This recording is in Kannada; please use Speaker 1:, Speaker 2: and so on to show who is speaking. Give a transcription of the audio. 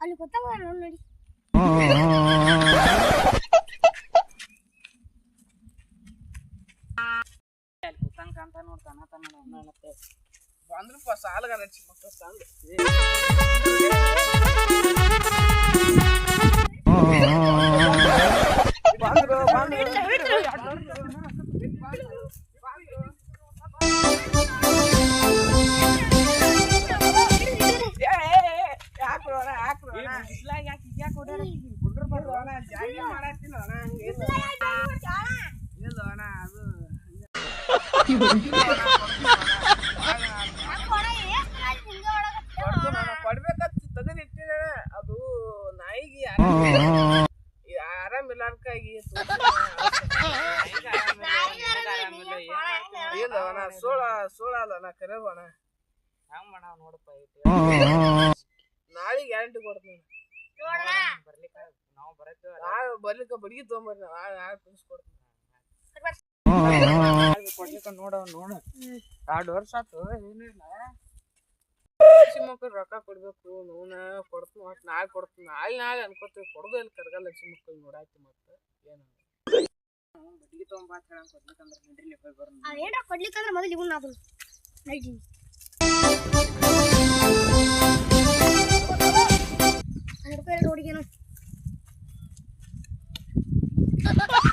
Speaker 1: ಅಲ್ಲಿ ಗೊತ್ತಾಗ ನೋಡಿ
Speaker 2: ಅಲ್ಲಿ ಕುತ್ತಂಕ ಅಂತ ನೋಡ್ತಾನ ತಾನ ನೋಡತ್ತೆ
Speaker 3: ಬಂದ್ರಪ್ಪ ಸಾಲಗಾರ ಮಕ್ಕಳ ಸಾಲ ಬಂದ್ರು ಬಂದ್ರು ಅದು ನಾಯಿಗೆ ಆರಾಮ ಆರಾಮಿಲ್ಲಾರ್ಕಾಗಿ ಇಲ್ಲ ಅಣ್ಣ ಸೋಳ ಸೋಳ ಅಲ್ಲ ಅಣ್ಣ ಕರೆವು ಅಣ್ಣ.
Speaker 2: ಹಂಗ್ ಮಾಡಾವ ನೋಡಪ್ಪ ಐತಿ
Speaker 3: ನಾಳೆ ಗ್ಯಾರಂಟಿ ಕೊಡ್ತೀನಿ
Speaker 2: ಬರ್ಲಿಕ್ಕ ನಾವು ಬರತ್ತೇವ
Speaker 3: ನಾಳೆ ಬರ್ಲಿಕ್ಕೆ ಬಡ್ಗಿ ತೊಗೊಂಬರ್ರಿ ಕೊಡ್ತೀನಿ
Speaker 2: ಕೊಡ್ಲಿಕ್ಕ ನೋಡ ನೋಡು ಎರಡು ವರ್ಷ ಆತು ಏನಿಲ್ಲ.
Speaker 3: ಲಕ್ಷ್ಮಿ ಮಕ್ಕಳು ರೊಕ್ಕ ಕೊಡ್ಬೇಕು ನೋನ ಕೊಡ್ತೀನಿ ಒಟ್ಟು ನಾಳೆ ಕೊಡ್ತೀನಿ ನಾಳೆ ನಾಳೆ ಅನ್ಕೋತೀವಿ ಕೊಡೋದು ಇಲ್ಲಿ ಕರ್ಗಲ್ಲ ಲಕ್ಷ್ಮಕ್ಕಳು ನೋಡಾಯ್ತು ಮತ್ತೆ ಏನು
Speaker 2: ಬಡ್ಡಿಗೆ ತಗೊಂಬಾ ಅಂತ ಹೇಳಂಗ್ ಕೊಡ್ಲಿಕ್ಕಂದ್ರೆ ಬರೋಣ.
Speaker 1: ಏನ್ರ ಕೊಡ್ಲಿಕ್ಕಂದ್ರೆ ಮೊದಲು ಇವನ್ನ ಅದು ನೈಟಿ Ha ha ha!